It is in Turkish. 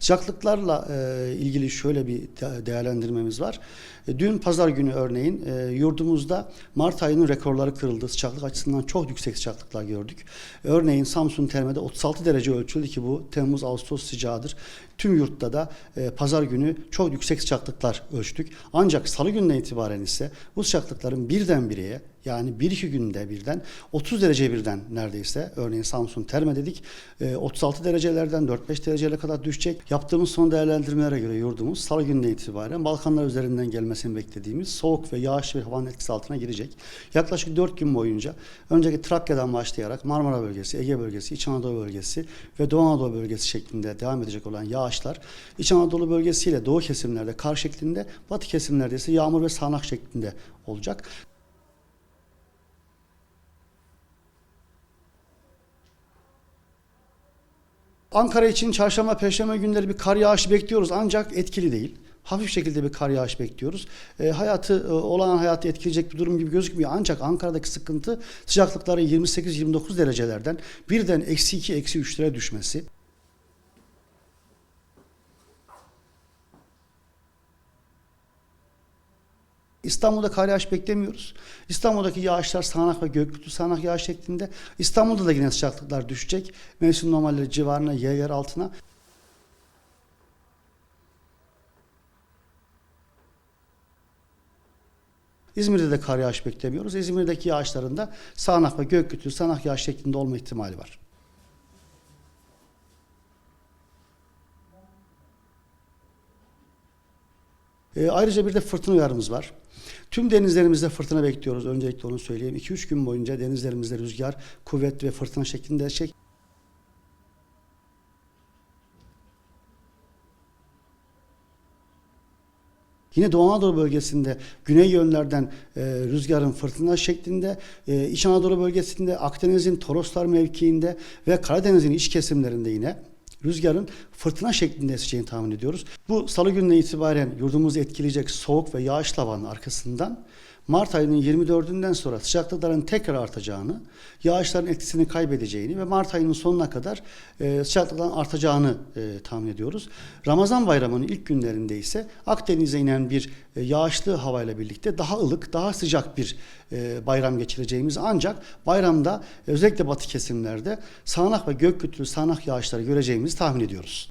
Sıcaklıklarla e, ilgili şöyle bir de- değerlendirmemiz var. E, dün pazar günü örneğin e, yurdumuzda Mart ayının rekorları kırıldı. Sıcaklık açısından çok yüksek sıcaklıklar gördük. Örneğin Samsun Terme'de 36 derece ölçüldü ki bu Temmuz-Ağustos sıcağıdır. Tüm yurtta da pazar günü çok yüksek sıcaklıklar ölçtük. Ancak salı gününden itibaren ise bu sıcaklıkların birdenbireye yani bir iki günde birden 30 derece birden neredeyse örneğin Samsun Terme dedik e, 36 derecelerden 4-5 derecelere kadar düşecek. Yaptığımız son değerlendirmelere göre yurdumuz salı gününden itibaren Balkanlar üzerinden gelmesini beklediğimiz soğuk ve yağışlı bir havanın etkisi altına girecek. Yaklaşık 4 gün boyunca önceki Trakya'dan başlayarak Marmara bölgesi, Ege bölgesi, İç Anadolu bölgesi ve Doğu Anadolu bölgesi şeklinde devam edecek olan yağışlar İç Anadolu bölgesiyle doğu kesimlerde kar şeklinde, batı kesimlerde ise yağmur ve sağanak şeklinde olacak. Ankara için çarşamba, perşembe günleri bir kar yağışı bekliyoruz ancak etkili değil. Hafif şekilde bir kar yağışı bekliyoruz. E, hayatı, e, olağan hayatı etkileyecek bir durum gibi gözükmüyor. Ancak Ankara'daki sıkıntı sıcaklıkların 28-29 derecelerden birden eksi 2, eksi 3'lere düşmesi. İstanbul'da kar yağış beklemiyoruz. İstanbul'daki yağışlar sağanak ve gökyüzü sağanak yağış şeklinde. İstanbul'da da yine sıcaklıklar düşecek. Mevsim normalleri civarına, yer yer altına. İzmir'de de kar yağış beklemiyoruz. İzmir'deki yağışların da sağanak ve gökyüzü sağanak yağış şeklinde olma ihtimali var. E, ayrıca bir de fırtına uyarımız var. Tüm denizlerimizde fırtına bekliyoruz. Öncelikle onu söyleyeyim. 2-3 gün boyunca denizlerimizde rüzgar, kuvvet ve fırtına şeklinde şey. Yine Doğu Anadolu bölgesinde güney yönlerden e, rüzgarın fırtına şeklinde, e, İç Anadolu bölgesinde, Akdeniz'in Toroslar mevkiinde ve Karadeniz'in iç kesimlerinde yine rüzgarın fırtına şeklinde eseceğini tahmin ediyoruz. Bu salı gününe itibaren yurdumuzu etkileyecek soğuk ve yağışlı havanın arkasından Mart ayının 24'ünden sonra sıcaklıkların tekrar artacağını, yağışların etkisini kaybedeceğini ve Mart ayının sonuna kadar e, sıcaklıkların artacağını e, tahmin ediyoruz. Ramazan bayramının ilk günlerinde ise Akdeniz'e inen bir e, yağışlı havayla birlikte daha ılık, daha sıcak bir e, bayram geçireceğimiz ancak bayramda özellikle batı kesimlerde sağanak ve gök gürültülü sağanak yağışları göreceğimizi tahmin ediyoruz.